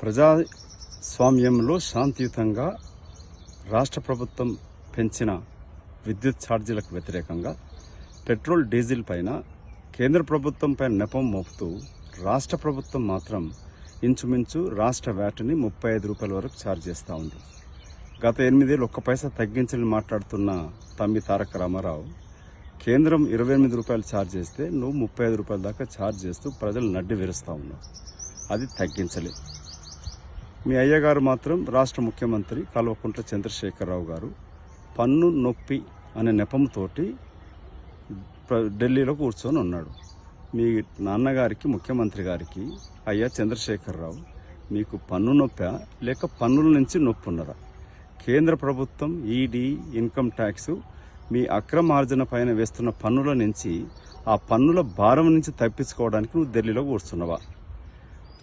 ప్రజాస్వామ్యంలో శాంతియుతంగా రాష్ట్ర ప్రభుత్వం పెంచిన విద్యుత్ ఛార్జీలకు వ్యతిరేకంగా పెట్రోల్ డీజిల్ పైన కేంద్ర ప్రభుత్వం పైన నెపం మోపుతూ రాష్ట్ర ప్రభుత్వం మాత్రం ఇంచుమించు రాష్ట్ర వ్యాట్ని ముప్పై ఐదు రూపాయల వరకు ఛార్జ్ చేస్తూ ఉంది. గత ఎనిమిదేళ్ళు ఒక్క పైసా తగ్గించని మాట్లాడుతున్న తమ్మి తారక రామారావు కేంద్రం ఇరవై ఎనిమిది రూపాయలు ఛార్జ్ చేస్తే నువ్వు ముప్పై ఐదు రూపాయల దాకా ఛార్జ్ చేస్తూ ప్రజలు నడ్డి విరుస్తూ ఉన్నావు. అది తగ్గించలేదు మీ అయ్యగారు మాత్రం రాష్ట్ర ముఖ్యమంత్రి కల్వకుంట్ల చంద్రశేఖరరావు గారు పన్ను నొప్పి అనే నెపంతోటి ఢిల్లీలో కూర్చొని ఉన్నాడు. మీ నాన్నగారికి ముఖ్యమంత్రి గారికి అయ్యా చంద్రశేఖరరావు మీకు పన్ను నొప్పా? లేక పన్నుల నుంచి నొప్పి ఉన్నదా కేంద్ర ప్రభుత్వం ఈడీ ఇన్కమ్ ట్యాక్స్ మీ అక్రమార్జన పైన వేస్తున్న పన్నుల నుంచి ఆ పన్నుల భారం నుంచి తప్పించుకోవడానికి నువ్వు ఢిల్లీలో కూర్చున్నావా?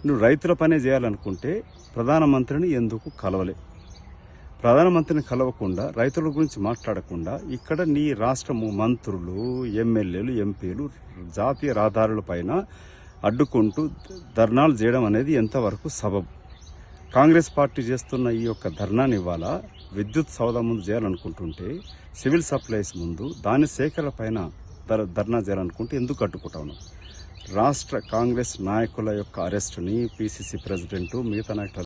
నువ్వు రైతుల పనే చేయాలనుకుంటే ప్రధానమంత్రిని ఎందుకు కలవలే? ప్రధానమంత్రిని కలవకుండా రైతుల గురించి మాట్లాడకుండా ఇక్కడ నీ రాష్ట్రము మంత్రులు ఎమ్మెల్యేలు ఎంపీలు జాతీయ రహదారుల పైన అడ్డుకుంటూ ధర్నాలు చేయడం అనేది ఎంతవరకు సబబు? కాంగ్రెస్ పార్టీ చేస్తున్న ఈ యొక్క ధర్నాని ఇవాళ విద్యుత్ సౌదా ముందు చేయాలనుకుంటుంటే సివిల్ సప్లైస్ ముందు దాని సేకరణ పైన ధర్నా చేయాలనుకుంటే ఎందుకు అడ్డుకుంటాను రాష్ట్ర కాంగ్రెస్ నాయకుల యొక్క అరెస్టుని పిసిసి ప్రెసిడెంట్ మిగతా నాయకుల